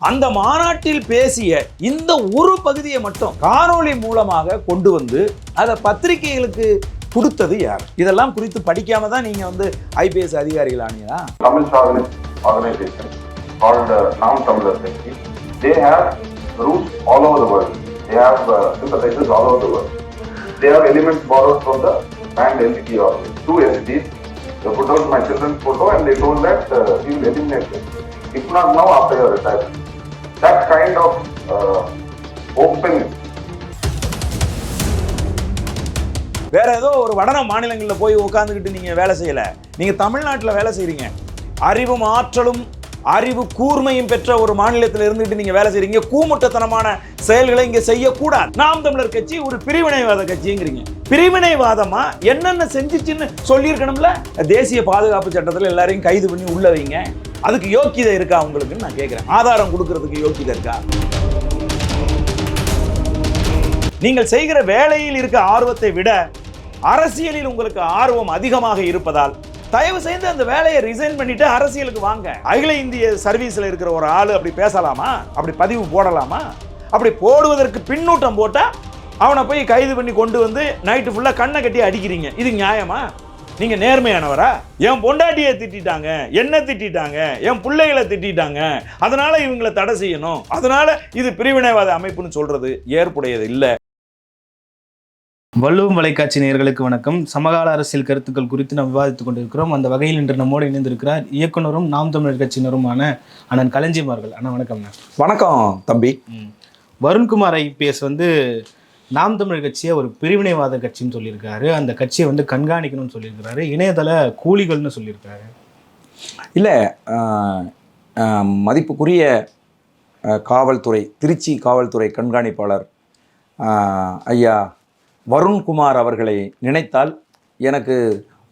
அந்த மாநாட்டில் பேசிய இந்த ஒரு பகுதியை மட்டும் காணொளி மூலமாக கொண்டு வந்து அதை பத்திரிகைகளுக்கு கொடுத்தது யார் இதெல்லாம் குறித்து படிக்காம தான் நீங்க வந்து ஐபிஎஸ் அதிகாரிகள் ஆனீங்களா Tamil chauvinist organization called uh, Nam Tamil Assembly. They have roots all over the world. They have uh, sympathizers all over the world. They have elements borrowed from the banned LTT office. Two entities. They put out my children's photo and they told that uh, we will eliminate them. If not now, after your retirement. That kind of uh, open. வேற ஏதோ ஒரு வடன மாநிலங்களில் போய் உட்காந்துக்கிட்டு நீங்க வேலை செய்யல. நீங்க தமிழ்நாட்டில் வேலை செய்றீங்க. அறிவும் ஆற்றலும் அறிவு கூர்மையும் பெற்ற ஒரு மாநிலத்தில் இருந்துட்டு நீங்க வேலை செய்றீங்க. கூமுட்டத்தனமான செயல்களை இங்க செய்யக்கூடாது. நாம் தமிழர் கட்சி ஒரு பிரிவினைவாத கட்சிங்கிறீங்க. பிரிவினைவாதமா என்னென்ன செஞ்சிச்சுன்னு சொல்லியிருக்கணும்ல? தேசிய பாதுகாப்பு சட்டத்தில் எல்லாரையும் கைது பண்ணி உள்ள வைங்க. அதுக்கு யோக்கியதை இருக்கா உங்களுக்குன்னு நான் கேட்குறேன் ஆதாரம் கொடுக்கறதுக்கு யோக்கியதை இருக்கா? நீங்கள் செய்கிற வேலையில் இருக்க ஆர்வத்தை விட அரசியலில் உங்களுக்கு ஆர்வம் அதிகமாக இருப்பதால் தயவு செய்து அந்த வேலையை ரிசைன் பண்ணிட்டு அரசியலுக்கு வாங்க. அகில இந்திய சர்வீஸ்ல இருக்கிற ஒரு ஆள் அப்படி பேசலாமா? அப்படி பதிவு போடலாமா? அப்படி போடுவதற்கு பின்னூட்டம் போட்டா அவனை போய் கைது பண்ணி கொண்டு வந்து நைட்டு ஃபுல்லாக கண்ணை கட்டி அடிக்கிறீங்க. இது நியாயமா? நீங்க நேர்மையானவரா? என் பொண்டாட்டியை திட்டிட்டாங்க என்ன திட்டிட்டாங்க என் பிள்ளைகளை திட்டிட்டாங்க அதனால இவங்களை தடை செய்யணும். அதனால இது பிரிவினைவாத அமைப்புன்னு சொல்றது ஏற்புடையது இல்லை. வள்ளுவம் வலைக்காட்சி நேயர்களுக்கு வணக்கம். சமகால அரசியல் கருத்துக்கள் குறித்து நாம் விவாதித்துக் கொண்டிருக்கிறோம். அந்த வகையில் இன்று நம்மோடு இணைந்திருக்கிறார் இயக்குனரும் நாம் தமிழர் கட்சியினருமான அண்ணன் களஞ்சியமார்கள் அண்ணா வணக்கம்ண்ணா வணக்கம் தம்பி. வருண்குமார் ஐபிஎஸ் வந்து நாம் தமிழ் கட்சியை ஒரு பிரிவினைவாத கட்சின்னு சொல்லியிருக்காரு. அந்த கட்சியை வந்து கண்காணிக்கணும்னு சொல்லியிருக்காரு இணையதள கூலிகள்னு சொல்லியிருக்காரு. இல்லை மதிப்புக்குரிய காவல்துறை திருச்சி காவல்துறை கண்காணிப்பாளர் ஐயா வருண்குமார் அவர்களை நினைத்தால் எனக்கு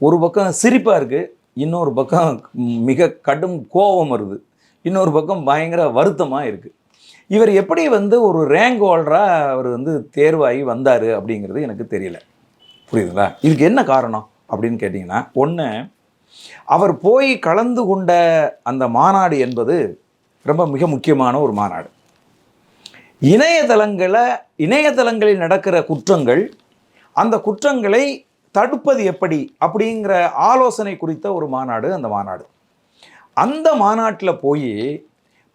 ஒரு பக்கம் சிரிப்பாக இருக்குது இன்னொரு பக்கம் மிக கடும் கோபம் வருது. இன்னொரு பக்கம் பயங்கர வருத்தமாக இருக்குது இவர் எப்படி வந்து ஒரு ரேங்க் ஹோல்டராக அவர் வந்து தேர்வாகி வந்தார் அப்படிங்கிறது எனக்கு தெரியல. புரியுதுங்களா? இதுக்கு என்ன காரணம் அப்படின்னு கேட்டிங்கன்னா ஒன்று அவர் போய் கலந்து கொண்ட அந்த மாநாடு என்பது ரொம்ப மிக முக்கியமான ஒரு மாநாடு. இணையதளங்களை இணையதளங்களில் நடக்கிற குற்றங்கள் அந்த குற்றங்களை தடுப்பது எப்படி அப்படிங்கிற ஆலோசனை குறித்த ஒரு மாநாடு அந்த மாநாடு. அந்த மாநாட்டில் போய்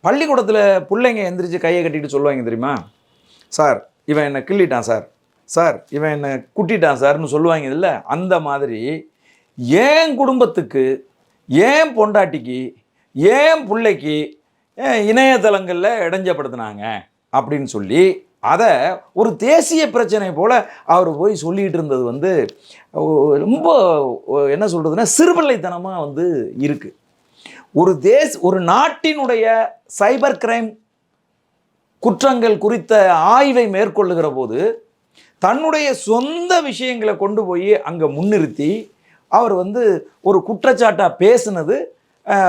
பள்ளிக்கூடத்தில் பிள்ளைங்க எந்திரிச்சு கையை கட்டிட்டு சொல்லுவாங்க தெரியுமா? சார் இவன் என்னை கிள்ளிட்டான் சார். சார் இவன் என்னை குட்டிட்டான் சார்னு சொல்லுவாங்க இல்லை? அந்த மாதிரி ஏன் குடும்பத்துக்கு ஏன் பொண்டாட்டிக்கு ஏன் பிள்ளைக்கு இணையதளங்களில் இடைஞ்சப்படுத்தினாங்க? அப்படின்னு சொல்லி அதை ஒரு தேசிய பிரச்சனை போல் அவர் போய் சொல்லிகிட்டு இருந்தது வந்து ரொம்ப என்ன சொல்கிறதுனா சிறுபிள்ளைத்தனமாக வந்து இருக்குது ஒரு தேஸ் ஒரு நாட்டினுடைய சைபர் கிரைம் குற்றங்கள் குறித்த ஆய்வை மேற்கொள்ளுகிற போது தன்னுடைய சொந்த விஷயங்களை கொண்டு போய் அங்கே முன்னிறுத்தி அவர் வந்து ஒரு குற்றச்சாட்டாக பேசுனது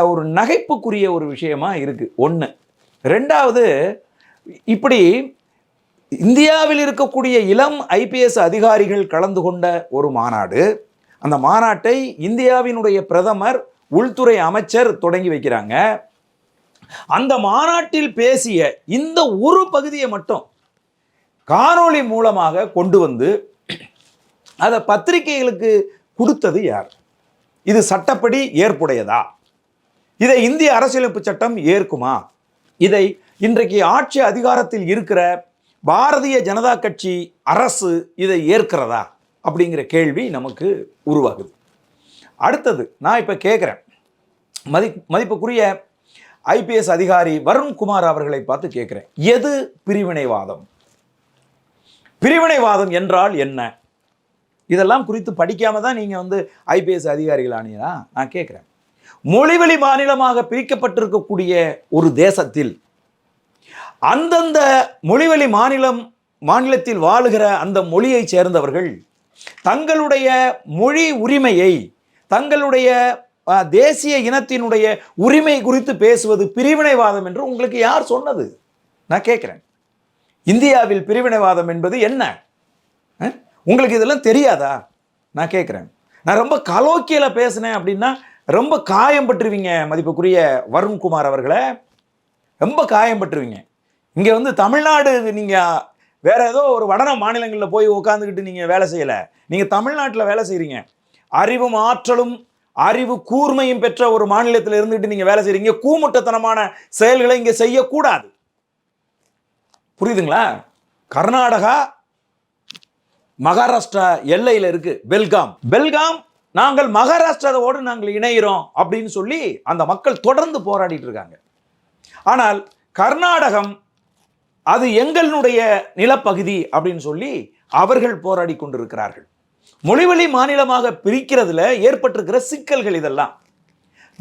ஒரு நகைப்புக்குரிய ஒரு விஷயமா இருக்குது ஒன்று ரெண்டாவது இப்படி இந்தியாவில் இருக்கக்கூடிய இளம் ஐபிஎஸ் அதிகாரிகள் கலந்து கொண்ட ஒரு மாநாடு. அந்த மாநாட்டை இந்தியாவினுடைய பிரதமர் உள்துறை அமைச்சர் தொடங்கி வைக்கிறாங்க. அந்த மாநாட்டில் பேசிய இந்த ஒரு பகுதியை மட்டும் காணொளி மூலமாக கொண்டு வந்து அதை பத்திரிகைகளுக்கு கொடுத்தது யார்? இது சட்டப்படி ஏற்புடையதா? இதை இந்திய அரசியலமைப்பு சட்டம் ஏற்குமா? இதை இன்றைக்கு ஆட்சி அதிகாரத்தில் இருக்கிற பாரதிய ஜனதா கட்சி அரசு இதை ஏற்கிறதா? அப்படிங்கிற கேள்வி நமக்கு உருவாகுது. அடுத்தது நான் இப்போ கேட்குறேன் மதி மதிப்புக்குரிய ஐபிஎஸ் அதிகாரி வருண்குமார் அவர்களை பார்த்து கேட்குறேன் எது பிரிவினைவாதம்? பிரிவினைவாதம் என்றால் என்ன? இதெல்லாம் குறித்து படிக்காம தான் நீங்கள் வந்து ஐபிஎஸ் அதிகாரிகள் ஆனீங்களா நான் கேட்குறேன் மொழிவழி மாநிலமாக பிரிக்கப்பட்டிருக்கக்கூடிய ஒரு தேசத்தில் அந்தந்த மொழிவழி மாநிலம் மாநிலத்தில் வாழுகிற அந்த மொழியைச் சேர்ந்தவர்கள் தங்களுடைய மொழி உரிமையை தங்களுடைய தேசிய இனத்தினுடைய உரிமை குறித்து பேசுவது பிரிவினைவாதம் என்று உங்களுக்கு யார் சொன்னது? நான் கேட்குறேன். இந்தியாவில் பிரிவினைவாதம் என்பது என்ன? உங்களுக்கு இதெல்லாம் தெரியாதா? நான் கேட்குறேன். நான் ரொம்ப கலோக்கியில் பேசினேன் அப்படின்னா ரொம்ப காயம் பட்டுருவீங்க மதிப்புக்குரிய வருண்குமார் அவர்களை. ரொம்ப காயம் காயம்பட்டுருவீங்க இங்கே வந்து தமிழ்நாடு நீங்கள் வேறு ஏதோ ஒரு வடன மாநிலங்களில் போய் உட்காந்துக்கிட்டு நீங்கள் வேலை செய்யலை. நீங்கள் தமிழ்நாட்டில் வேலை செய்கிறீங்க அறிவும் ஆற்றலும் அறிவு கூர்மையும் பெற்ற ஒரு மாநிலத்தில் இருந்துகிட்டு நீங்கள் வேலை செய்கிறீங்க கூமுட்டத்தனமான செயல்களை இங்கே செய்யக்கூடாது. புரியுதுங்களா? கர்நாடகா மகாராஷ்டிரா எல்லையில் இருக்கு. பெல்காம். பெல்காம் நாங்கள் மகாராஷ்டிராவோடு நாங்கள் இணைகிறோம் அப்படின்னு சொல்லி அந்த மக்கள் தொடர்ந்து போராடிட்டு இருக்காங்க. ஆனால் கர்நாடகம் அது எங்களுடைய நிலப்பகுதி அப்படின்னு சொல்லி அவர்கள் போராடி கொண்டிருக்கிறார்கள். மொழிவழி மாநிலமாக பிரிக்கிறதுல ஏற்பட்டிருக்கிற சிக்கல்கள் இதெல்லாம்.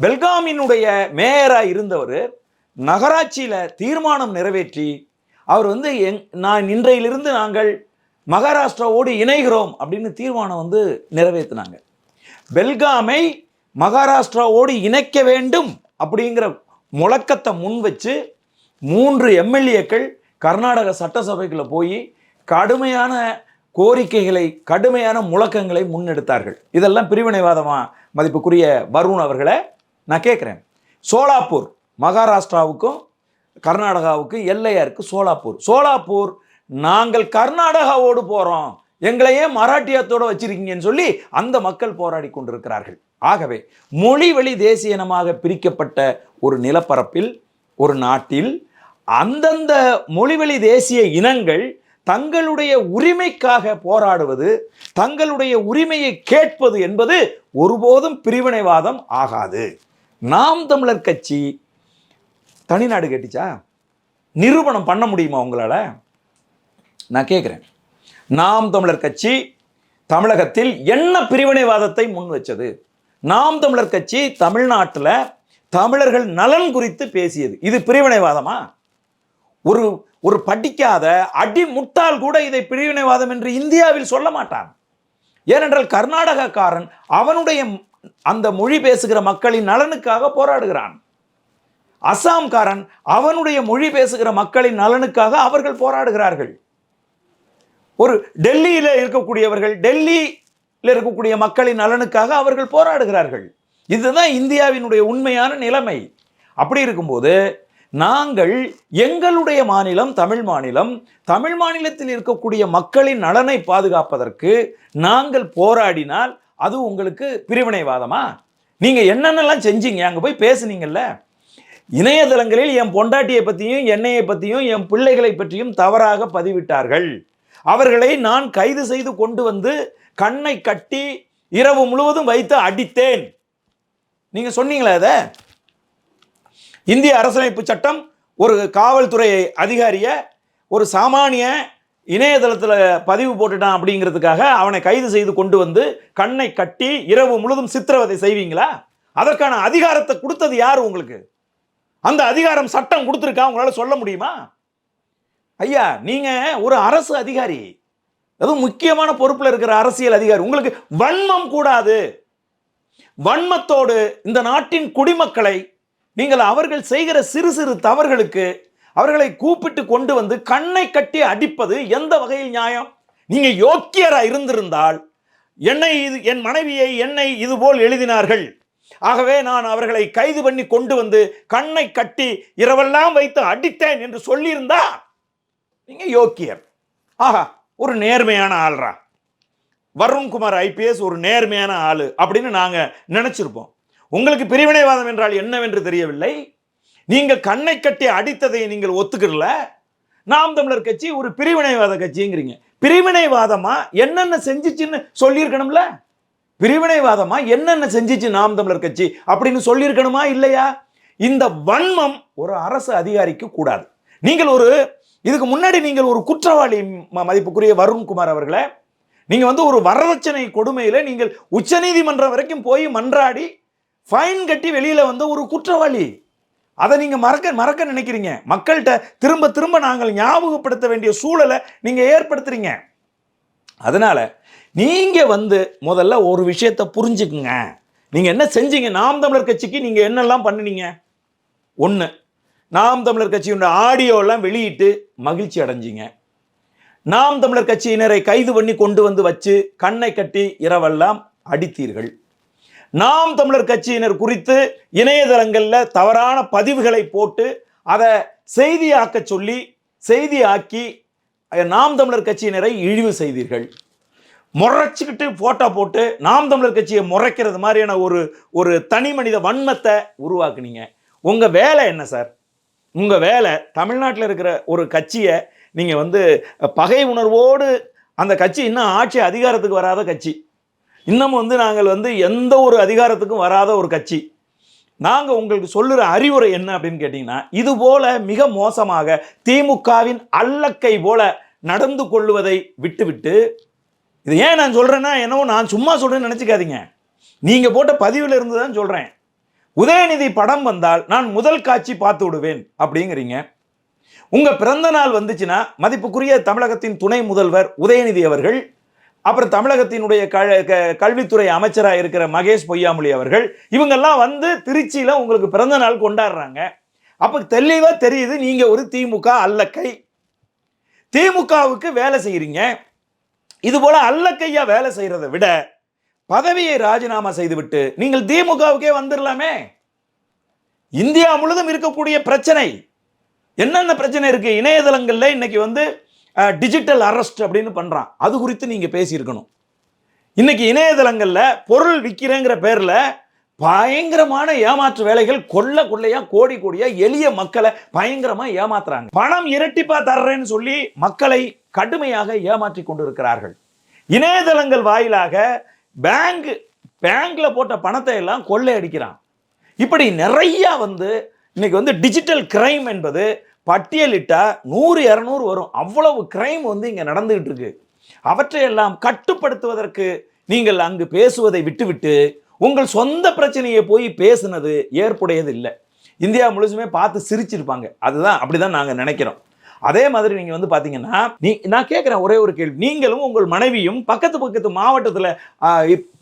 பெல்காமினுடைய மேயராக இருந்தவர் நகராட்சியில் தீர்மானம் நிறைவேற்றி அவர் வந்து எங் நான் இன்றையிலிருந்து நாங்கள் மகாராஷ்டிராவோடு இணைகிறோம் அப்படின்னு தீர்மானம் வந்து நிறைவேற்றினாங்க பெல்காமை மகாராஷ்டிராவோடு இணைக்க வேண்டும் அப்படிங்கிற முழக்கத்தை முன் வச்சு மூன்று எம்எல்ஏக்கள் கர்நாடக சட்டசபைக்குள்ளே போய் கடுமையான கோரிக்கைகளை கடுமையான முழக்கங்களை முன்னெடுத்தார்கள். இதெல்லாம் பிரிவினைவாதமாக மதிப்புக்குரிய வருண் அவர்களை நான் கேட்குறேன். சோலாப்பூர் மகாராஷ்டிராவுக்கும் கர்நாடகாவுக்கும் எல்லையாக இருக்குது சோலாப்பூர். சோலாப்பூர் நாங்கள் கர்நாடகாவோடு போகிறோம் எங்களையே மராட்டியத்தோட வச்சிருக்கீங்கன்னு சொல்லி அந்த மக்கள் போராடி கொண்டிருக்கிறார்கள். ஆகவே மொழி வழி தேசிய இனமாக பிரிக்கப்பட்ட ஒரு நிலப்பரப்பில் ஒரு நாட்டில் அந்தந்த மொழிவழி தேசிய இனங்கள் தங்களுடைய உரிமைக்காக போராடுவது தங்களுடைய உரிமையை கேட்பது என்பது ஒருபோதும் பிரிவினைவாதம் ஆகாது. நாம் தமிழர் கட்சி தனிநாடு கேட்டுச்சா நிரூபணம் பண்ண முடியுமா உங்களால்? நான் கேட்குறேன் நாம் தமிழர் கட்சி தமிழகத்தில் என்ன பிரிவினைவாதத்தை முன் வச்சது? நாம் தமிழர் கட்சி தமிழ்நாட்டில் தமிழர்கள் நலன் குறித்து பேசியது. இது பிரிவினைவாதமா? ஒரு ஒரு படிக்காத அடி முட்டாள் கூட இதை பிரிவினைவாதம் என்று இந்தியாவில் சொல்ல மாட்டான். ஏனென்றால் கர்நாடகக்காரன் அவனுடைய அந்த மொழி பேசுகிற மக்களின் நலனுக்காக போராடுகிறான். அசாம்காரன் அவனுடைய மொழி பேசுகிற மக்களின் நலனுக்காக அவர்கள் போராடுகிறார்கள். ஒரு டெல்லியில் இருக்கக்கூடியவர்கள் டெல்லியில் இருக்கக்கூடிய மக்களின் நலனுக்காக அவர்கள் போராடுகிறார்கள். இதுதான் இந்தியாவினுடைய உண்மையான நிலைமை. அப்படி இருக்கும்போது நாங்கள் எங்களுடைய மாநிலம் தமிழ் மாநிலம் தமிழ் மாநிலத்தில் இருக்கக்கூடிய மக்களின் நலனை பாதுகாப்பதற்கு நாங்கள் போராடினால் அது உங்களுக்கு பிரிவினைவாதமா? நீங்கள் என்னென்னலாம் செஞ்சீங்க? அங்கே போய் பேசுனீங்கல்ல. இணையதளங்களில் என் பொண்டாட்டியை பற்றியும் என்னையை பற்றியும் என் பிள்ளைகளை பற்றியும் தவறாக பதிவிட்டார்கள். அவர்களை நான் கைது செய்து கொண்டு வந்து கண்ணை கட்டி இரவு முழுவதும் வைத்து அடித்தேன். நீங்கள் சொன்னீங்களா அதை இந்திய அரசமைப்பு சட்டம் ஒரு காவல்துறை அதிகாரிய ஒரு சாமானிய இணையதளத்தில் பதிவு போட்டுட்டான் அப்படிங்கிறதுக்காக அவனை கைது செய்து கொண்டு வந்து கண்ணை கட்டி இரவு முழுதும் சித்திரவதை செய்வீங்களா? அதற்கான அதிகாரத்தை கொடுத்தது யார் உங்களுக்கு? அந்த அதிகாரம் சட்டம் கொடுத்துருக்கா? உங்களால் சொல்ல முடியுமா? ஐயா நீங்கள் ஒரு அரசு அதிகாரி. அதுவும் முக்கியமான பொறுப்பில் இருக்கிற அரசியல் அதிகாரி. உங்களுக்கு வன்மம் கூடாது. வன்மத்தோடு இந்த நாட்டின் குடிமக்களை நீங்கள் அவர்கள் செய்கிற சிறு சிறு தவறுகளுக்கு அவர்களை கூப்பிட்டு கொண்டு வந்து கண்ணை கட்டி அடிப்பது எந்த வகையில் நியாயம்? நீங்க யோக்கியராக இருந்திருந்தால் என்னை இது என் மனைவியை என்னை இதுபோல் எழுதினார்கள். ஆகவே நான் அவர்களை கைது பண்ணி கொண்டு வந்து கண்ணை கட்டி இரவெல்லாம் வைத்து அடித்தேன் என்று சொல்லியிருந்தா நீங்க யோக்கியர். ஆஹா ஒரு நேர்மையான ஆள்ரா. வருண்குமார் ஐபிஎஸ் ஒரு நேர்மையான ஆள் அப்படின்னு நாங்கள் நினச்சிருப்போம். உங்களுக்கு பிரிவினைவாதம் என்றால் என்னவென்று தெரியவில்லை. நீங்கள் கண்ணை கட்டி அடித்ததை நீங்கள் ஒத்துக்கிடல நாம் தமிழர் கட்சி ஒரு பிரிவினைவாத கட்சிங்கிறீங்க. பிரிவினைவாதமா என்னென்ன செஞ்சிச்சுன்னு சொல்லியிருக்கணும்ல? பிரிவினைவாதமா என்னென்ன செஞ்சுச்சு நாம் தமிழர் கட்சி அப்படின்னு சொல்லியிருக்கணுமா இல்லையா? இந்த வன்மம் ஒரு அரசு அதிகாரிக்கு கூடாது. நீங்கள் ஒரு இதுக்கு முன்னாடி நீங்கள் ஒரு குற்றவாளி ம- மதிப்புக்குரிய வருண்குமார் அவர்களை நீங்கள் வந்து ஒரு வரதட்சணை கொடுமையில் நீங்கள் உச்சநீதிமன்றம் வரைக்கும் போய் மன்றாடி ஃபைன் கட்டி வெளியில் வந்த ஒரு குற்றவாளி. அதை நீங்கள் மறக்க மறக்க நினைக்கிறீங்க. மக்கள்கிட்ட திரும்ப திரும்ப நாங்கள் ஞாபகப்படுத்த வேண்டிய சூழலை நீங்கள் ஏற்படுத்துறீங்க. அதனால் நீங்கள் வந்து முதல்ல ஒரு விஷயத்தை புரிஞ்சுக்குங்க. நீங்கள் என்ன செஞ்சீங்க? நாம் தமிழர் கட்சிக்கு நீங்கள் என்னெல்லாம் பண்ணுனீங்க? ஒன்று நாம் தமிழர் கட்சியுடைய ஆடியோலாம் வெளியிட்டு மகிழ்ச்சி அடைஞ்சிங்க. நாம் தமிழர் கட்சியினரை கைது பண்ணி கொண்டு வந்து வச்சு கண்ணை கட்டி இரவெல்லாம் அடித்தீர்கள். நாம் தமிழர் கட்சியினர் குறித்து இணையதளங்களில் தவறான பதிவுகளை போட்டு அதை செய்தியாக்க சொல்லி செய்தியாக்கி நாம் தமிழர் கட்சியினரை இழிவு செய்தீர்கள். முறைச்சிக்கிட்டு போட்டோ போட்டு நாம் தமிழர் கட்சியை முறைக்கிறது மாதிரியான ஒரு ஒரு தனி மனித வன்மத்தை உருவாக்குனீங்க. உங்கள் வேலை என்ன சார்? உங்கள் வேலை தமிழ்நாட்டில் இருக்கிற ஒரு கட்சியை நீங்கள் வந்து பகை உணர்வோடு அந்த கட்சி இன்னும் ஆட்சி அதிகாரத்துக்கு வராத கட்சி. இன்னும் வந்து நாங்கள் வந்து எந்த ஒரு அதிகாரத்துக்கும் வராத ஒரு கட்சி. நாங்கள் உங்களுக்கு சொல்லுற அறிவுரை என்ன அப்படின்னு கேட்டிங்கன்னா இது போல மிக மோசமாக திமுகவின் அல்லக்கை போல நடந்து கொள்வதை விட்டுவிட்டு இது ஏன் நான் சொல்கிறேன்னா என்னவோ நான் சும்மா சொல்கிறேன்னு நினச்சிக்காதீங்க. நீங்கள் போட்ட பதிவில் இருந்து தான் சொல்கிறேன் உதயநிதி படம் வந்தால் நான் முதல் காட்சி பார்த்து விடுவேன் அப்படிங்கிறீங்க. உங்கள் பிறந்த நாள் வந்துச்சுன்னா மதிப்புக்குரிய தமிழகத்தின் துணை முதல்வர் உதயநிதி அவர்கள் அப்புறம் தமிழகத்தினுடைய க- கல்வித்துறை அமைச்சராக இருக்கிற மகேஷ் பொய்யாமொழி அவர்கள் இவங்கெல்லாம் வந்து திருச்சியில் உங்களுக்கு பிறந்த நாள் கொண்டாடுறாங்க. அப்போ தெளிவாக தெரியுது நீங்கள் ஒரு திமுக அல்லக்கை. திமுகவுக்கு வேலை செய்கிறீங்க இது போல் அல்லக்கையாக வேலை செய்கிறத விட பதவியை ராஜினாமா செய்துவிட்டு நீங்கள் திமுகவுக்கே வந்துடலாமே இந்தியா முழுதும் இருக்கக்கூடிய பிரச்சனை. என்னென்ன பிரச்சனை இருக்குது இணையதளங்களில் இன்னைக்கு வந்து டிஜிட்டல் அரெஸ்ட் அப்படின்னு பண்றான். அது குறித்து நீங்கள் பேசியிருக்கணும். இன்னைக்கு இணையதளங்களில் பொருள் விற்கிறேங்கிற பேரில் பயங்கரமான ஏமாற்று வேலைகள் கொள்ள கொள்ளையாக கோடி கோடியாக எளிய மக்களை பயங்கரமாக ஏமாத்துறாங்க. பணம் இரட்டிப்பா தர்றேன்னு சொல்லி மக்களை கடுமையாக ஏமாற்றி கொண்டிருக்கிறார்கள். இணையதளங்கள் வாயிலாக பேங்க் பேங்க்ல போட்ட பணத்தை எல்லாம் கொள்ளையடிக்கிறான். இப்படி நிறைய வந்து இன்னைக்கு வந்து டிஜிட்டல் கிரைம் என்பது பட்டியலிட்டால் நூறு இரநூறு வரும். அவ்வளவு கிரைம் வந்து இங்கே நடந்துகிட்டு இருக்கு அவற்றையெல்லாம் கட்டுப்படுத்துவதற்கு நீங்கள் அங்கு பேசுவதை விட்டுவிட்டு உங்கள் சொந்த பிரச்சனையை போய் பேசுனது ஏற்புடையது இல்லை இந்தியா முழுசுமே பார்த்து சிரிச்சிருப்பாங்க. அதுதான் அப்படிதான் நாங்கள் நினைக்கிறோம். அதே மாதிரி நீங்கள் வந்து பார்த்தீங்கன்னா நீ நான் கேட்குறேன் ஒரே ஒரு கேள்வி. நீங்களும் உங்கள் மனைவியும் பக்கத்து பக்கத்து மாவட்டத்தில்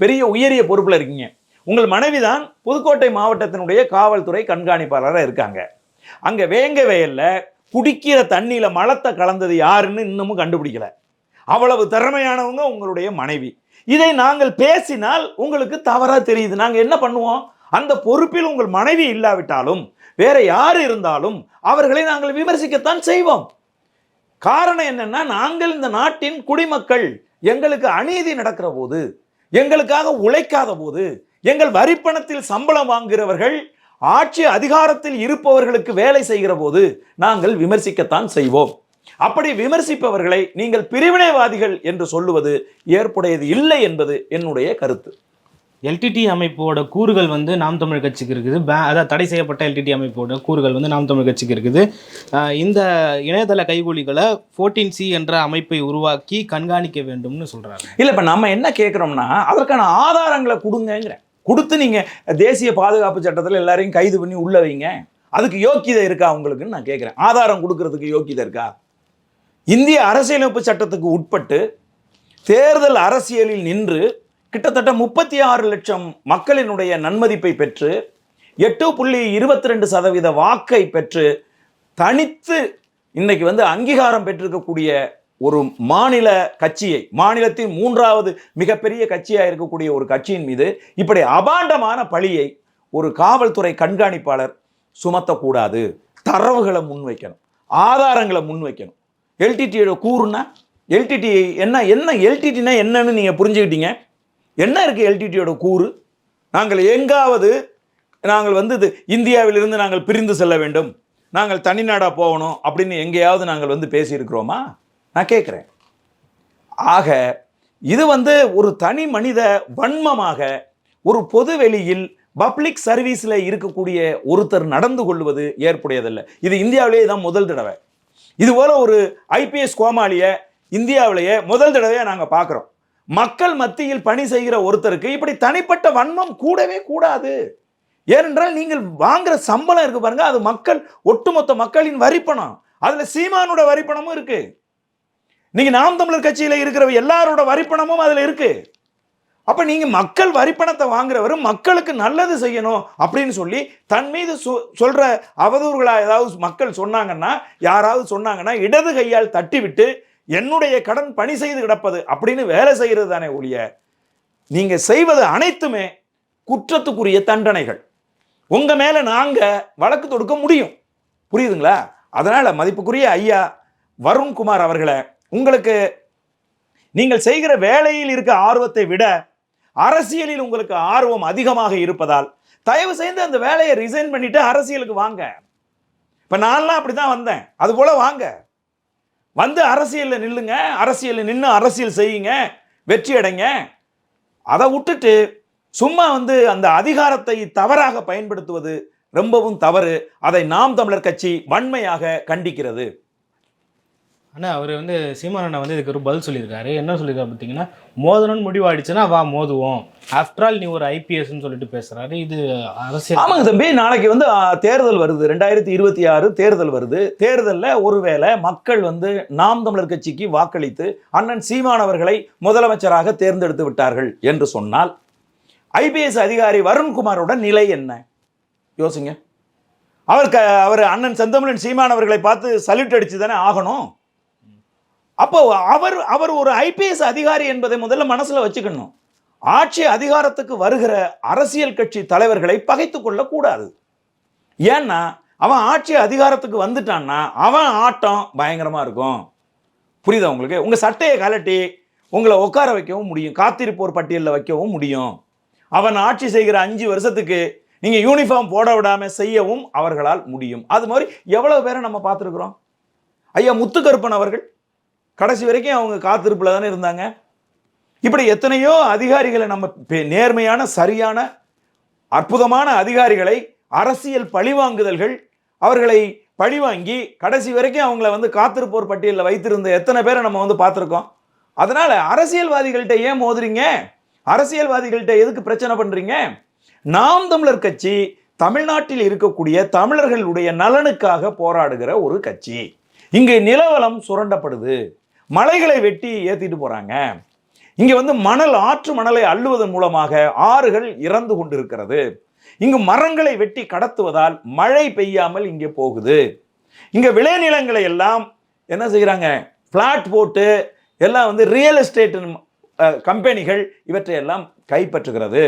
பெரிய உயரிய பொறுப்பில் இருக்கீங்க. உங்கள் மனைவி தான் புதுக்கோட்டை மாவட்டத்தினுடைய காவல்துறை கண்காணிப்பாளராக இருக்காங்க. அங்கே வேங்க வயல்ல குடிக்கிற தண்ணியில் மலத்தை கலந்தது யாருன்னு இன்னமும் கண்டுபிடிக்கல. அவ்வளவு திறமையானவங்க உங்களுடைய மனைவி. இதை நாங்கள் பேசினால் உங்களுக்கு தவறாக தெரியுது. நாங்கள் என்ன பண்ணுவோம்? அந்த பொறுப்பில் உங்கள் மனைவி இல்லாவிட்டாலும் வேற யார் இருந்தாலும் அவர்களை நாங்கள் விமர்சிக்கத்தான் செய்வோம். காரணம் என்னன்னா நாங்கள் இந்த நாட்டின் குடிமக்கள் எங்களுக்கு அநீதி நடக்கிற போது எங்களுக்காக உழைக்காத போது எங்கள் வரிப்பணத்தில் சம்பளம் வாங்குகிறவர்கள் ஆட்சி அதிகாரத்தில் இருப்பவர்களுக்கு வேலை செய்கிற போது நாங்கள் விமர்சிக்கத்தான் செய்வோம். அப்படி விமர்சிப்பவர்களை நீங்கள் பிரிவினைவாதிகள் என்று சொல்லுவது ஏற்புடையது இல்லை என்பது என்னுடைய கருத்து. எல்டிடி அமைப்போட கூறுகள் வந்து நாம் தமிழ் கட்சிக்கு இருக்குது. பே அதாவது தடை செய்யப்பட்ட எல்டிடி அமைப்போட கூறுகள் வந்து நாம் தமிழ் கட்சிக்கு இருக்குது. இந்த இணையதள கைகூலிகளை ஃபோர்டீன் சி என்ற அமைப்பை உருவாக்கி கண்காணிக்க வேண்டும்னு சொல்றாங்க. இல்லை இப்போ நம்ம என்ன கேட்குறோம்னா அதற்கான ஆதாரங்களை கொடுங்கங்கிறேன் கொடுத்து நீங்கள் தேசிய பாதுகாப்பு சட்டத்தில் எல்லாரையும் கைது பண்ணி உள்ள வைங்க. அதுக்கு யோக்கியதை இருக்கா உங்களுக்குன்னு நான் கேட்குறேன் ஆதாரம் கொடுக்கறதுக்கு யோக்கியதை இருக்கா? இந்திய அரசியலமைப்பு சட்டத்துக்கு உட்பட்டு தேர்தல் அரசியலில் நின்று கிட்டத்தட்ட முப்பத்தி ஆறு லட்சம் மக்களினுடைய நன்மதிப்பை பெற்று எட்டு புள்ளி இருபத்தி ரெண்டு சதவீத வாக்கை பெற்று தனித்து இன்னைக்கு வந்து அங்கீகாரம் பெற்றிருக்கக்கூடிய ஒரு மாநில கட்சியை மாநிலத்தின் மூன்றாவது மிகப்பெரிய கட்சியாக இருக்கக்கூடிய ஒரு கட்சியின் மீது இப்படி அபாண்டமான பழியை ஒரு காவல்துறை கண்காணிப்பாளர் சுமத்தக்கூடாது. தரவுகளை முன்வைக்கணும். ஆதாரங்களை முன்வைக்கணும். எல்டிடியோட கூறுனா எல்டிடி என்ன என்ன எல்டிடினா என்னன்னு நீங்கள் புரிஞ்சுக்கிட்டீங்க. என்ன இருக்குது எல்டிடியோட கூறு? நாங்கள் எங்காவது நாங்கள் வந்து இது இந்தியாவிலிருந்து நாங்கள் பிரிந்து செல்ல வேண்டும். நாங்கள் தனிநாடாக போகணும் அப்படின்னு எங்கேயாவது நாங்கள் வந்து பேசியிருக்கிறோமா? நான் கேட்குறேன். ஆக இது வந்து ஒரு தனி மனித வன்மமாக ஒரு பொது வெளியில் பப்ளிக் சர்வீஸில் இருக்கக்கூடிய ஒருத்தர் நடந்து கொள்வது ஏற்புடையதல்ல. இது இந்தியாவிலேயே தான் முதல் தடவை. இது போல ஒரு ஐபிஎஸ் கோமாளியை இந்தியாவிலேயே முதல் தடவையாக நாங்கள் பார்க்குறோம். மக்கள் மத்தியில் பணி செய்கிற ஒருத்தருக்கு இப்படி தனிப்பட்ட வன்மம் கூடவே கூடாது. ஏனென்றால் நீங்கள் வாங்குற சம்பளம் இருக்கு பாருங்க அது மக்கள் ஒட்டுமொத்த மக்களின் வரிப்பணம். அதில் சீமானோட வரிப்பணமும் இருக்குது இன்னைக்கு நாம் தமிழர் கட்சியில் இருக்கிற எல்லாரோட வரிப்பணமும் அதில் இருக்கு. அப்ப நீங்க மக்கள் வரிப்பணத்தை வாங்குறவர் மக்களுக்கு நல்லது செய்யணும் அப்படின்னு சொல்லி தன் மீது சொ- சொல்ற அவதூறுகளா ஏதாவது மக்கள் சொன்னாங்கன்னா யாராவது சொன்னாங்கன்னா இடது கையால் தட்டிவிட்டு என்னுடைய கடன் பணி செய்து கிடப்பது அப்படின்னு வேலை செய்கிறது தானே ஒழிய நீங்க செய்வது அனைத்துமே குற்றத்துக்குரிய தண்டனைகள். உங்க மேல நாங்க வழக்கு தொடுக்க முடியும். புரியுதுங்களா? அதனால மதிப்புக்குரிய ஐயா வருண்குமார் அவர்களை உங்களுக்கு நீங்கள் செய்கிற வேலையில் இருக்க ஆர்வத்தை விட அரசியலில் உங்களுக்கு ஆர்வம் அதிகமாக இருப்பதால் தயவு செய்து அந்த வேலையை ரிசைன் பண்ணிட்டு அரசியலுக்கு வாங்க. இப்போ நான்லாம் அப்படி தான் வந்தேன். அது போல் வாங்க. வந்து அரசியலில் நில்லுங்க. அரசியலில் நின்று அரசியல் செய்யுங்க. வெற்றி அடைங்க. அதை விட்டுட்டு சும்மா வந்து அந்த அதிகாரத்தை தவறாக பயன்படுத்துவது ரொம்பவும் தவறு. அதை நாம் தமிழர் கட்சி வன்மையாக கண்டிக்கிறது. ஆனால் அவர் வந்து சீமானண்ணா வந்து இதுக்கு ஒரு பதில் சொல்லியிருக்காரு. என்ன சொல்லியிருக்காரு பார்த்தீங்கன்னா மோதணும்னு முடிவாயிடுச்சுன்னா வா மோதுவோம். ஆஃப்டர் ஆல் நீ ஒரு ஐபிஎஸ்ன்னு சொல்லிட்டு பேசுகிறாரு இது அரசியல். ஆமாங்க தம்பி நாளைக்கு வந்து தேர்தல் வருது. ரெண்டாயிரத்தி இருபத்தி ஆறு தேர்தல் வருது. தேர்தலில் ஒருவேளை மக்கள் வந்து நாம் தமிழர் கட்சிக்கு வாக்களித்து அண்ணன் சீமானவர்களை முதலமைச்சராக தேர்ந்தெடுத்து விட்டார்கள் என்று சொன்னால் ஐபிஎஸ் அதிகாரி வருண்குமாரோட நிலை என்ன? யோசிங்க. அவர் க அவர் அண்ணன் செந்தமிழன் சீமானவர்களை பார்த்து சல்யூட் அடிச்சு தானே ஆகணும்? அப்போ அவர் அவர் ஒரு ஐபிஎஸ் அதிகாரி என்பதை முதல்ல மனசில் வச்சுக்கணும். ஆட்சி அதிகாரத்துக்கு வருகிற அரசியல் கட்சி தலைவர்களை பகைத்து கொள்ளக்கூடாது. ஏன்னா அவன் ஆட்சி அதிகாரத்துக்கு வந்துட்டான்னா அவன் ஆட்டம் பயங்கரமாக இருக்கும். புரியுதா உங்களுக்கு? உங்கள் சட்டையை கலட்டி உங்களை உட்கார வைக்கவும் முடியும். காத்திருப்போர் பட்டியலில் வைக்கவும் முடியும். அவன் ஆட்சி செய்கிற அஞ்சு வருஷத்துக்கு நீங்கள் யூனிஃபார்ம் போட விடாமல் செய்யவும் அவர்களால் முடியும். அது மாதிரி எவ்வளோ பேரை நம்ம பார்த்துருக்குறோம்? ஐயா முத்துக்கருப்பன் அவர்கள் கடைசி வரைக்கும் அவங்க காத்திருப்பில் தானே இருந்தாங்க. இப்படி எத்தனையோ அதிகாரிகளை நம்ம நேர்மையான சரியான அற்புதமான அதிகாரிகளை அரசியல் பழிவாங்குதல்கள் அவர்களை பழிவாங்கி கடைசி வரைக்கும் அவங்கள வந்து காத்திருப்போர் பட்டியலில் வைத்திருந்த எத்தனை பேரை நம்ம வந்து பார்த்துருக்கோம். அதனால் அரசியல்வாதிகள்கிட்ட ஏன் மோதுறீங்க? அரசியல்வாதிகள்கிட்ட எதுக்கு பிரச்சனை பண்ணுறீங்க நாம் தமிழர் கட்சி தமிழ்நாட்டில் இருக்கக்கூடிய தமிழர்களுடைய நலனுக்காக போராடுகிற ஒரு கட்சி. இங்கு நிலவலம் சுரண்டப்படுது. மலைகளை வெட்டி ஏற்றிட்டு போகிறாங்க இங்கே வந்து மணல் ஆற்று மணலை அள்ளுவதன் மூலமாக ஆறுகள் இறந்து கொண்டிருக்கிறது. இங்கு மரங்களை வெட்டி கடத்துவதால் மழை பெய்யாமல் இங்கே போகுது. இங்கே விளைநிலங்களை எல்லாம் என்ன செய்கிறாங்க ஃப்ளாட் போட்டு எல்லாம் வந்து ரியல் எஸ்டேட் கம்பெனிகள் இவற்றையெல்லாம் கைப்பற்றுகிறது.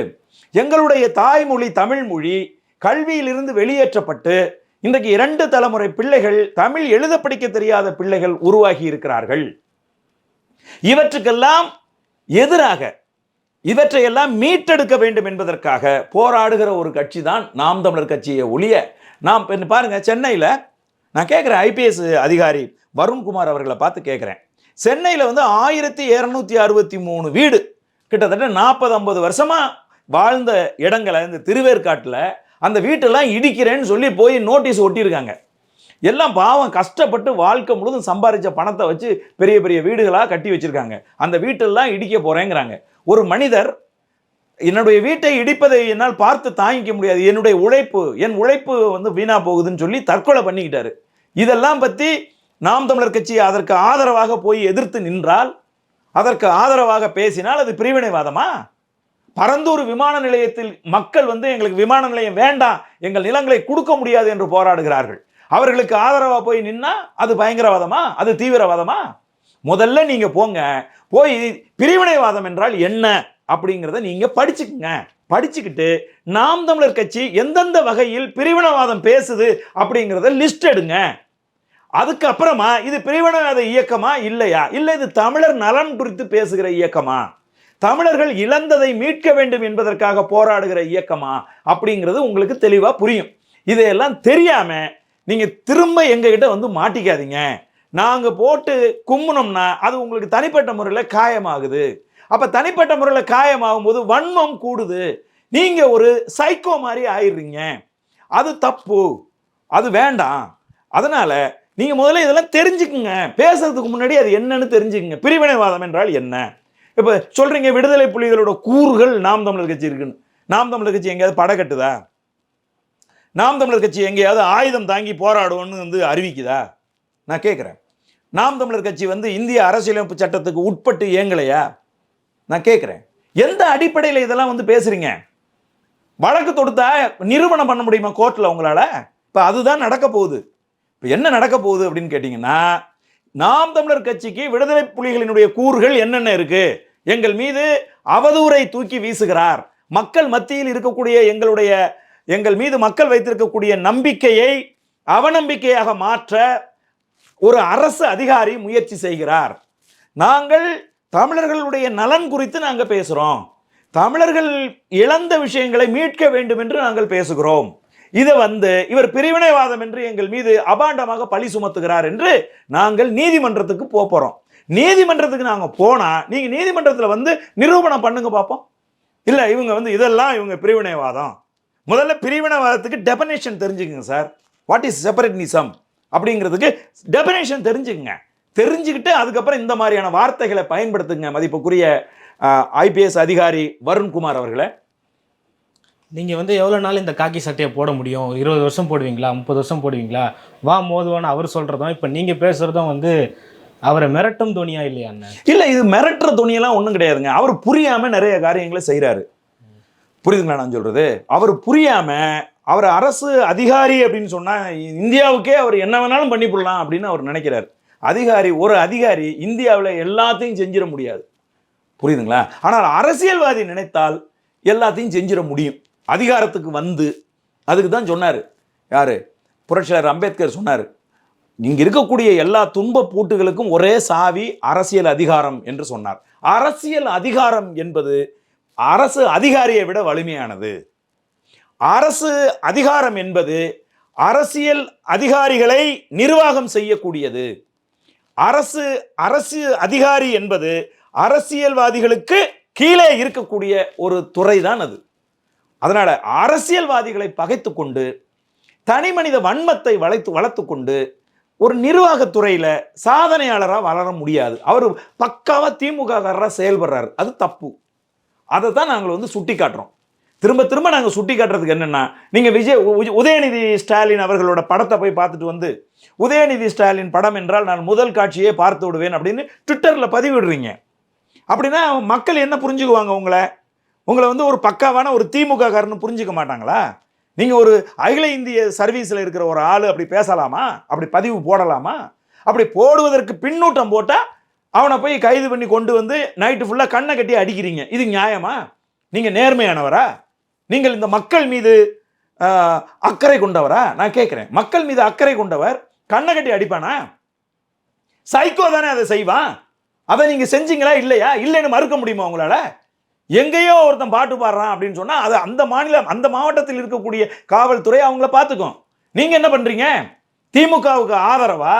எங்களுடைய தாய்மொழி தமிழ் மொழி கல்வியிலிருந்து வெளியேற்றப்பட்டு இன்றைக்கு இரண்டு தலைமுறை பிள்ளைகள் தமிழ் எழுத படிக்க தெரியாத பிள்ளைகள் உருவாகி இருக்கிறார்கள். இவற்றுக்கெல்லாம் எதிராக இவற்றையெல்லாம் மீட்டெடுக்க வேண்டும் என்பதற்காக போராடுகிற ஒரு கட்சி தான் நாம் தமிழர் கட்சியை ஒழிய நாம் பாருங்க சென்னையில் நான் கேட்குறேன் ஐபிஎஸ் அதிகாரி வருண்குமார் அவர்களை பார்த்து கேட்குறேன் சென்னையில் வந்து ஆயிரத்தி இரநூத்தி அறுபத்தி மூணு வீடு கிட்டத்தட்ட நாற்பது ஐம்பது வருஷமாக வாழ்ந்த இடங்களை இந்த திருவேற்காட்டில் அந்த வீட்டெல்லாம் இடிக்கிறேன்னு சொல்லி போய் நோட்டீஸ் ஒட்டியிருக்காங்க. எல்லாம் பாவம் கஷ்டப்பட்டு வாழ்க்கை முழுதும் சம்பாதிச்ச பணத்தை வச்சு பெரிய பெரிய வீடுகளாக கட்டி வச்சிருக்காங்க. அந்த வீட்டெல்லாம் இடிக்க போகிறேங்கிறாங்க ஒரு மனிதர் என்னுடைய வீட்டை இடிப்பதை என்னால் பார்த்து தாங்கிக்க முடியாது. என்னுடைய உழைப்பு என் உழைப்பு வந்து வீணாக போகுதுன்னு சொல்லி தற்கொலை பண்ணிக்கிட்டாரு. இதெல்லாம் பற்றி நாம் தமிழர் கட்சி அதற்கு ஆதரவாக போய் எதிர்த்து நின்றால் அதற்கு ஆதரவாக பேசினால் அது பிரிவினைவாதமா? பரந்தூர் விமான நிலையத்தில் மக்கள் வந்து எங்களுக்கு விமான நிலையம் வேண்டாம் எங்கள் நிலங்களை கொடுக்க முடியாது என்று போராடுகிறார்கள். அவர்களுக்கு ஆதரவாக போய் நின்னா அது பயங்கரவாதமா? அது தீவிரவாதமா? முதல்ல நீங்க போங்க. போய் பிரிவினைவாதம் என்றால் என்ன அப்படிங்கிறத நீங்க படிச்சுக்குங்க. படிச்சுக்கிட்டு நாம் தமிழர் கட்சி எந்தெந்த வகையில் பிரிவினைவாதம் பேசுது அப்படிங்கிறத லிஸ்ட் எடுங்க. அதுக்கப்புறமா இது பிரிவினைவாத இயக்கமா இல்லையா? இல்லை இது தமிழர் நலன் குறித்து பேசுகிற இயக்கமா? தமிழர்கள் இழந்ததை மீட்க வேண்டும் என்பதற்காக போராடுகிற இயக்கமா? அப்படிங்கிறது உங்களுக்கு தெளிவாக புரியும். இதையெல்லாம் தெரியாமல் நீங்கள் திரும்ப எங்ககிட்ட வந்து மாட்டிக்காதீங்க. நாங்கள் போட்டு கும்பினோம்னா அது உங்களுக்கு தனிப்பட்ட முறையில் காயமாகுது. அப்போ தனிப்பட்ட முறையில் காயமாகும் போது வன்மம் கூடுது. நீங்கள் ஒரு சைக்கோ மாதிரி ஆயிடுறீங்க. அது தப்பு. அது வேண்டாம். அதனால் நீங்கள் முதல்ல இதெல்லாம் தெரிஞ்சுக்குங்க. பேசுறதுக்கு முன்னாடி அது என்னன்னு தெரிஞ்சுக்குங்க. பிரிவினைவாதம் என்றால் என்ன? இப்போ சொல்கிறீங்க விடுதலை புலிகளோட கூறுகள் நாம் தமிழர் கட்சி இருக்குன்னு. நாம் தமிழர் கட்சி எங்கேயாவது படக்கட்டுதா நாம் தமிழர் கட்சி எங்கேயாவது ஆயுதம் தாங்கி போராடுவோன்னு வந்து அறிவிக்குதா? நான் கேட்குறேன் நாம் தமிழர் கட்சி வந்து இந்திய அரசியலமைப்பு சட்டத்துக்கு உட்பட்டு இயங்கலையா? நான் கேட்குறேன் எந்த அடிப்படையில் இதெல்லாம் வந்து பேசுகிறீங்க வழக்கு தொடுத்தா நிரூபணம் பண்ண முடியுமா கோர்ட்டில் உங்களால்? இப்போ அதுதான் நடக்க போகுது. இப்போ என்ன நடக்க போகுது அப்படின்னு கேட்டிங்கன்னா நாம் தமிழர் கட்சிக்கு விடுதலை புலிகளினுடைய கூறுகள் என்னென்ன இருக்குது எங்கள் மீது அவதூறை தூக்கி வீசுகிறார். மக்கள் மத்தியில் இருக்கக்கூடிய எங்களுடைய எங்கள் மீது மக்கள் வைத்திருக்கக்கூடிய நம்பிக்கையை அவநம்பிக்கையாக மாற்ற ஒரு அரசு அதிகாரி முயற்சி செய்கிறார். நாங்கள் தமிழர்களுடைய நலன் குறித்து நாங்கள் பேசுகிறோம் தமிழர்கள் இழந்த விஷயங்களை மீட்க வேண்டும் என்று நாங்கள் பேசுகிறோம். இதை வந்து இவர் பிரிவினைவாதம் என்று எங்கள் மீது அபாண்டமாக பழி சுமத்துகிறார் என்று நாங்கள் நீதிமன்றத்துக்கு போக போகிறோம் நீதிமன்றத்துக்கு நாங்கள் போனால் நீங்கள் நீதிமன்றத்தில் வந்து நிரூபணம் பண்ணுங்க பார்ப்போம் இல்லை இவங்க வந்து இதெல்லாம் இவங்க பிரிவினைவாதம். முதல்ல பிரிவினைவாதத்துக்கு டெபனேஷன் தெரிஞ்சுக்கங்க சார். வாட் இஸ் செப்பரேட்னிசம் அப்படிங்கிறதுக்கு டெபனேஷன் தெரிஞ்சுக்கங்க. தெரிஞ்சுக்கிட்டு அதுக்கப்புறம் இந்த மாதிரியான வார்த்தைகளை பயன்படுத்துங்க. மதிப்புக்குரிய ஐபிஎஸ் அதிகாரி வருண்குமார் அவர்களே. நீங்கள் வந்து எவ்வளோ நாள் இந்த காக்கி சட்டையை போட முடியும்? இருபது வருஷம் போடுவீங்களா? முப்பது வருஷம் போடுவீங்களா? வா மோதுவான்னு அவர் சொல்கிறதும் இப்போ நீங்கள் பேசுகிறதும் வந்து அவரை மிரட்டும் துணியா இல்லையா இல்லை இது மிரட்டுற துணியெல்லாம் ஒன்றும் கிடையாதுங்க. அவர் புரியாமல் நிறைய காரியங்களை செய்கிறாரு புரியுதுங்களா நான் சொல்கிறது அவர் புரியாமல் அவர் அரசு அதிகாரி அப்படின்னு சொன்னால் இந்தியாவுக்கே அவர் என்ன வேணாலும் பண்ணிவிடலாம் அப்படின்னு அவர் நினைக்கிறார். அதிகாரி ஒரு அதிகாரி இந்தியாவில் எல்லாத்தையும் செஞ்சிட முடியாது. புரியுதுங்களா? ஆனால் அரசியல்வாதி நினைத்தால் எல்லாத்தையும் செஞ்சிட முடியும். அதிகாரத்துக்கு வந்து அதுக்கு தான் சொன்னார். யார்? புரட்சியாளர் அம்பேத்கர் சொன்னார். இங்கே இருக்கக்கூடிய எல்லா துன்ப பூட்டுகளுக்கும் ஒரே சாவி அரசியல் அதிகாரம் என்று சொன்னார். அரசியல் அதிகாரம் என்பது அரசு அதிகாரியை விட வலிமையானது. அரசு அதிகாரம் என்பது அரசியல் அதிகாரிகளை நிர்வாகம் செய்யக்கூடியது. அரசு அரசு அதிகாரி என்பது அரசியல்வாதிகளுக்கு கீழே இருக்கக்கூடிய ஒரு துறை தான் அது. அதனால் அரசியல்வாதிகளை பகைத்து கொண்டு தனி மனித வன்மத்தை வளைத்து வளர்த்து கொண்டு ஒரு நிர்வாகத்துறையில் சாதனையாளராக வளர முடியாது. அவர் பக்காவாக திமுககாரராக செயல்படுறாரு. அது தப்பு. அதை தான் நாங்கள் வந்து சுட்டி காட்டுறோம் திரும்ப திரும்ப நாங்கள் சுட்டி காட்டுறதுக்கு என்னென்னா நீங்கள் விஜய் உதயநிதி ஸ்டாலின் அவர்களோட படத்தை போய் பார்த்துட்டு வந்து உதயநிதி ஸ்டாலின் படம் என்றால் நான் முதல் காட்சியே பார்த்து விடுவேன் அப்படின்னு ட்விட்டரில் பதிவிடுறீங்க. அப்படின்னா மக்கள் என்ன புரிஞ்சுக்குவாங்க உங்களை? உங்களை வந்து ஒரு பக்காவான ஒரு திமுக காரன்னு புரிஞ்சுக்க மாட்டாங்களா? நீங்கள் ஒரு அகில இந்திய சர்வீஸில் இருக்கிற ஒரு ஆள் அப்படி பேசலாமா? அப்படி பதிவு போடலாமா? அப்படி போடுவதற்கு பின்னூட்டம் போட்டால் அவனை போய் கைது பண்ணி கொண்டு வந்து நைட்டு ஃபுல்லாக கண்ணை கட்டி அடிக்கிறீங்க. இது நியாயமா? நீங்கள் நேர்மையானவரா? நீங்கள் இந்த மக்கள் மீது அக்கறை கொண்டவரா? நான் கேட்குறேன் மக்கள் மீது அக்கறை கொண்டவர் கண்ணை கட்டி அடிப்பானா? சைக்கோ தானே அதை செய்வான் அதை நீங்கள் செஞ்சீங்களா இல்லையா? இல்லைன்னு மறுக்க முடியுமா உங்களால்? எங்கேயோ ஒருத்தன் பாட்டு பாடுறான் அப்படின்னு சொன்னால் அது அந்த மாநிலம் அந்த மாவட்டத்தில் இருக்கக்கூடிய காவல்துறை அவங்கள பார்த்துக்கும் நீங்கள் என்ன பண்ணுறீங்க திமுகவுக்கு ஆதரவா?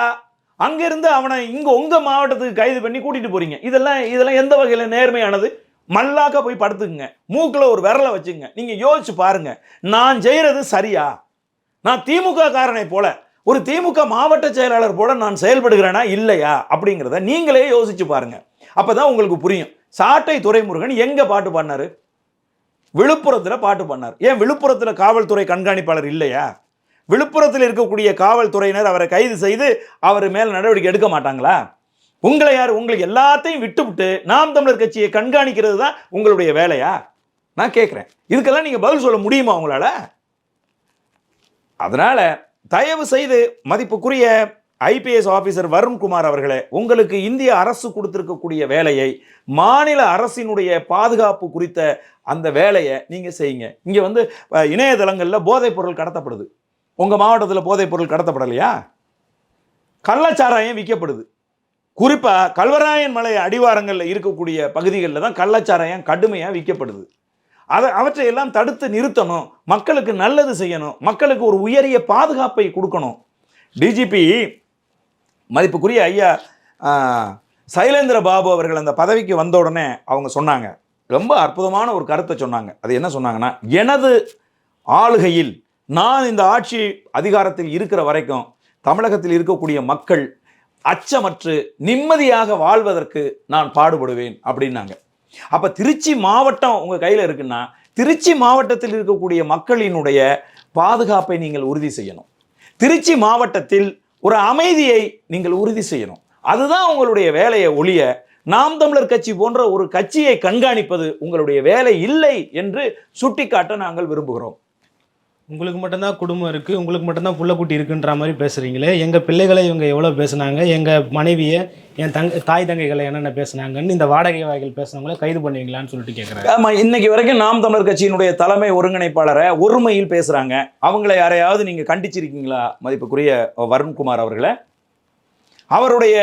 அங்கிருந்து அவனை இங்கே உங்கள் மாவட்டத்துக்கு கைது பண்ணி கூட்டிகிட்டு போறீங்க. இதெல்லாம் இதெல்லாம் எந்த வகையில் நேர்மையானது? மல்லாக்க போய் படுத்துக்குங்க. மூக்கில் ஒரு விரலை வச்சுங்க. நீங்கள் யோசிச்சு பாருங்க. நான் செய்கிறது சரியா? நான் திமுக காரனை போல ஒரு திமுக மாவட்ட செயலாளர் போல நான் செயல்படுகிறேனா இல்லையா? அப்படிங்கிறத நீங்களே யோசிச்சு பாருங்கள் அப்போ தான் உங்களுக்கு புரியும். சாட்டை துரைமுருகன் எங்கே பாட்டு பாடினாரு? விழுப்புரத்தில் பாட்டு பாடினார். ஏன் விழுப்புரத்தில் காவல்துறை கண்காணிப்பாளர் இல்லையா? விழுப்புரத்தில் இருக்கக்கூடிய காவல்துறையினர் அவரை கைது செய்து அவர் மேல் நடவடிக்கை எடுக்க மாட்டாங்களா? உங்களை யார் உங்களுக்கு எல்லாத்தையும் விட்டுவிட்டு நாம் தமிழர் கட்சியை கண்காணிக்கிறது தான் உங்களுடைய வேலையா? நான் கேட்குறேன் இதுக்கெல்லாம் நீங்கள் பதில் சொல்ல முடியுமா உங்களால்? அதனால் தயவு செய்து மதிப்புக்குரிய ஐபிஎஸ் ஆஃபீஸர் வருண்குமார் அவர்களே உங்களுக்கு இந்திய அரசு கொடுத்துருக்கக்கூடிய வேலையை மாநில அரசினுடைய பாதுகாப்பு குறித்த அந்த வேலையை நீங்கள் செய்யுங்க. இங்கே வந்து இணையதளங்களில் போதைப் பொருள் கடத்தப்படுது. உங்கள் மாவட்டத்தில் போதைப் பொருள் கடத்தப்படலையா? கள்ளச்சாராயம் விற்கப்படுது. குறிப்பாக கல்வராயன் மலை அடிவாரங்களில் இருக்கக்கூடிய பகுதிகளில் தான் கள்ளச்சாராயம் கடுமையாக விற்கப்படுது. அதை அவற்றையெல்லாம் தடுத்து நிறுத்தணும் மக்களுக்கு நல்லது செய்யணும் மக்களுக்கு ஒரு உயரிய பாதுகாப்பை கொடுக்கணும். டிஜிபி மதிப்புக்குரிய ஐயா சைலேந்திர பாபு அவர்கள் அந்த பதவிக்கு வந்த உடனே அவங்க சொன்னாங்க. ரொம்ப அற்புதமான ஒரு கருத்தை சொன்னாங்க. அது என்ன சொன்னாங்கன்னா எனது ஆளுகையில் நான் இந்த ஆட்சி அதிகாரத்தில் இருக்கிற வரைக்கும் தமிழகத்தில் இருக்கக்கூடிய மக்கள் அச்சமற்று நிம்மதியாக வாழ்வதற்கு நான் பாடுபடுவேன் அப்படின்னாங்க. அப்போ திருச்சி மாவட்டம் உங்கள் கையில் இருக்குன்னா திருச்சி மாவட்டத்தில் இருக்கக்கூடிய மக்களினுடைய பாதுகாப்பை நீங்கள் உறுதி செய்யணும். திருச்சி மாவட்டத்தில் ஒரு அமைதியை நீங்கள் உறுதி செய்யணும். அதுதான் உங்களுடைய வேலையை ஒழிய நாம் தமிழர் கட்சி போன்ற ஒரு கட்சியை கண்காணிப்பது உங்களுடைய வேலை இல்லை என்று சுட்டிக்காட்ட நாங்கள் விரும்புகிறோம். உங்களுக்கு மட்டும்தான் குடும்பம் இருக்குது உங்களுக்கு மட்டும்தான் புள்ளக்குட்டி இருக்குன்ற மாதிரி பேசுகிறீங்களே எங்கள் பிள்ளைகளை இவங்க எவ்வளோ பேசுனாங்க எங்கள் மனைவியை என் தங்க தாய் தங்கைகளை என்னென்ன பேசுனாங்கன்னு இந்த வாடகை வாய்கள் பேசுனவங்கள கைது பண்ணுவீங்களான்னு சொல்லிட்டு கேட்குறாங்க ஆமாம் இன்னைக்கு வரைக்கும் நாம் தமிழர் கட்சியினுடைய தலைமை ஒருங்கிணைப்பாளரை ஒருமையில் பேசுகிறாங்க அவங்கள யாரையாவது நீங்கள் கண்டிச்சிருக்கீங்களா? மதிப்புக்குரிய வருண்குமார் அவர்களை. அவருடைய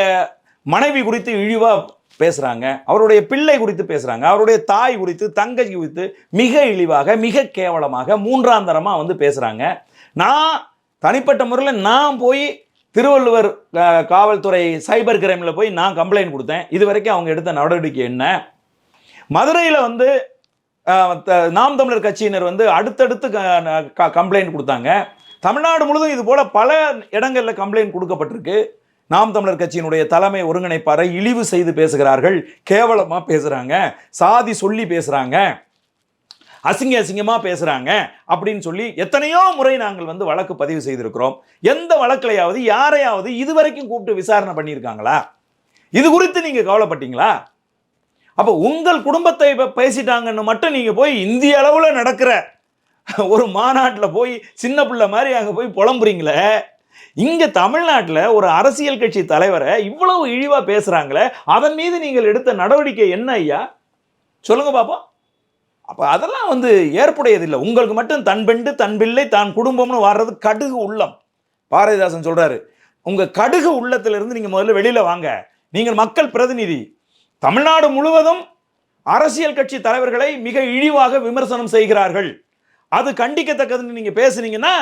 மனைவி குறித்து இழிவாக பேசுகிறாங்க அவருடைய பிள்ளை குறித்து பேசுகிறாங்க அவருடைய தாய் குறித்து தங்கச்சி குறித்து மிக இழிவாக மிக கேவலமாக மூன்றாந்தரமாக வந்து பேசுகிறாங்க நான் தனிப்பட்ட முறையில் நான் போய் திருவள்ளுவர் காவல்துறை சைபர் கிரைமில் போய் நான் கம்ப்ளைண்ட் கொடுத்தேன். இது வரைக்கும் அவங்க எடுத்த நடவடிக்கை என்ன? மதுரையில் வந்து த- நாம் தமிழர் கட்சியினர் வந்து அடுத்தடுத்து கம்ப்ளைண்ட் கொடுத்தாங்க. தமிழ்நாடு முழுதும் இது போல் பல இடங்களில் கம்ப்ளைண்ட் கொடுக்கப்பட்டிருக்கு. நாம் தமிழர் கட்சியினுடைய தலைமை ஒருங்கிணைப்பாரை இழிவு செய்து பேசுகிறார்கள் கேவலமாக பேசுகிறாங்க சாதி சொல்லி பேசுகிறாங்க அசிங்க அசிங்கமாக பேசுகிறாங்க அப்படின்னு சொல்லி எத்தனையோ முறை நாங்கள் வந்து வழக்கு பதிவு செய்திருக்கிறோம். எந்த வழக்கிலையாவது யாரையாவது இதுவரைக்கும் கூப்பிட்டு விசாரணை பண்ணியிருக்காங்களா? இது குறித்து நீங்கள் கவலைப்பட்டீங்களா? அப்போ உங்கள் குடும்பத்தை இப்போ பேசிட்டாங்கன்னு மட்டும் நீங்கள் போய் இந்திய அளவில் நடக்கிற ஒரு மாநாட்டில் போய் சின்ன பிள்ளை மாதிரி அங்கே போய் புலம்புறீங்களே? இங்கே தமிழ்நாட்டில் ஒரு அரசியல் கட்சி தலைவரை இவ்வளவு இழிவாக பேசுகிறாங்களே அதன் மீது நீங்கள் எடுத்த நடவடிக்கை என்ன ஐயா? சொல்லுங்கள் பாப்போம். அப்போ அதெல்லாம் வந்து ஏற்புடையதில்லை. உங்களுக்கு மட்டும் தன் பெண்டு தன் பிள்ளை தான் குடும்பம்னு வர்றது கடுகு உள்ளம். பாரதிதாசன் சொல்கிறாரு உங்கள் கடுகு உள்ளத்திலிருந்து நீங்கள் முதல்ல வெளியில் வாங்க. நீங்கள் மக்கள் பிரதிநிதி. தமிழ்நாடு முழுவதும் அரசியல் கட்சி தலைவர்களை மிக இழிவாக விமர்சனம் செய்கிறார்கள். அது கண்டிக்கத்தக்கதுன்னு நீங்கள் பேசுனீங்கன்னா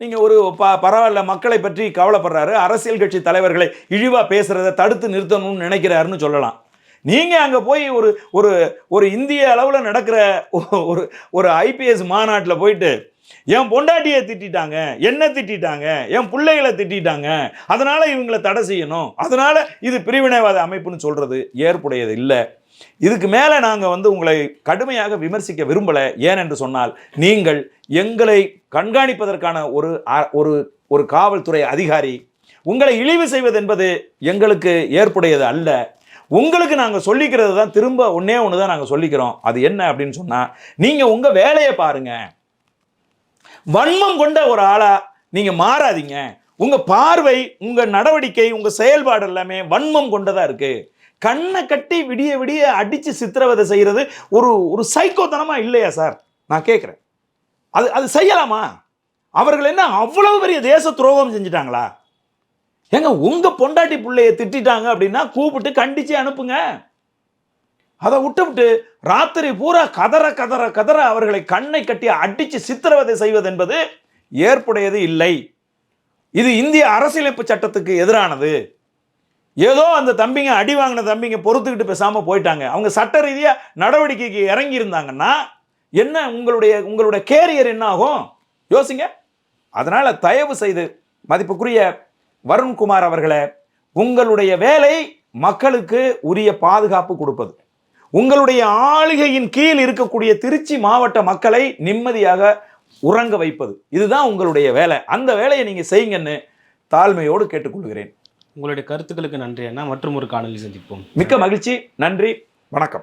நீங்கள் ஒரு ப பரவாயில்ல மக்களை பற்றி கவலைப்படுறாரு. அரசியல் கட்சி தலைவர்களை இழிவாக பேசுகிறத தடுத்து நிறுத்தணும்னு நினைக்கிறாருன்னு சொல்லலாம். நீங்கள் அங்கே போய் ஒரு ஒரு ஒரு இந்திய அளவில் நடக்கிற ஒரு ஒரு ஐபிஎஸ் மாநாட்டில் போயிட்டு என் பொண்டாட்டியை திட்டிட்டாங்க என்ன திட்டிட்டாங்க என் பிள்ளைகளை திட்டிட்டாங்க அதனால் இவங்களை தடை செய்யணும் அதனால் இது பிரிவினைவாத அமைப்புன்னு சொல்கிறது ஏற்புடையது இல்லை. இதுக்கு மேலே நாங்கள் வந்து உங்களை கடுமையாக விமர்சிக்க விரும்பலை. ஏனென்று சொன்னால் நீங்கள் எங்களை கண்காணிப்பதற்கான ஒரு ஒரு ஒரு காவல்துறை அதிகாரி உங்களை இழிவு செய்வது என்பது எங்களுக்கு ஏற்புடையது அல்ல. உங்களுக்கு நாங்கள் சொல்லிக்கிறது தான் திரும்ப ஒன்றே ஒன்று தான் நாங்கள் சொல்லிக்கிறோம். அது என்ன அப்படின்னு சொன்னால் நீங்கள் உங்கள் வேலையை பாருங்கள் வன்மம் கொண்ட ஒரு ஆளாக நீங்கள் மாறாதீங்க. உங்கள் பார்வை உங்கள் நடவடிக்கை உங்கள் செயல்பாடு எல்லாமே வன்மம் கொண்டதாக இருக்குது கண்ணை கட்டி விடிய விடிய அடிச்சு சித்திரவதை செய்கிறது ஒரு ஒரு சைக்கோத்தனமாக இல்லையா சார்? நான் கேட்குறேன் அது அது செய்யலாமா? அவர்கள் என்ன அவ்வளவு பெரிய தேச துரோகம் செஞ்சுட்டாங்களா? ஏங்க உங்கள் பொண்டாட்டி பிள்ளைய திட்டிட்டாங்க அப்படின்னா கூப்பிட்டு கண்டிச்சு அனுப்புங்க. அதை விட்டுவிட்டு ராத்திரி பூரா கதற கதற கதற அவர்களை கண்ணை கட்டி அடித்து சித்திரவதை செய்வது என்பது ஏற்புடையது இல்லை. இது இந்திய அரசியலமைப்பு சட்டத்துக்கு எதிரானது. ஏதோ அந்த தம்பிங்க அடி வாங்கின தம்பிங்க பொறுத்துக்கிட்டு பேசாமல் போயிட்டாங்க. அவங்க சட்ட ரீதியாக நடவடிக்கைக்கு இறங்கி இருந்தாங்கன்னா என்ன உங்களுடைய உங்களுடைய கேரியர் என்ன ஆகும்? யோசிங்க. அதனால் தயவு செய்து மதிப்புக்குரிய வருண்குமார் அவர்களே உங்களுடைய வேலை மக்களுக்கு உரிய பாதுகாப்பு கொடுப்பது. உங்களுடைய ஆளுகையின் கீழ் இருக்கக்கூடிய திருச்சி மாவட்ட மக்களை நிம்மதியாக உறங்க வைப்பது. இதுதான் உங்களுடைய வேலை. அந்த வேலையை நீங்கள் செய்யுங்கன்னு தாழ்மையோடு கேட்டுக்கொள்கிறேன். உங்களுடைய கருத்துக்களுக்கு நன்றி அண்ணா. மற்றும் ஒரு காணொலி சந்திப்போம். மிக்க மகிழ்ச்சி. நன்றி. வணக்கம்.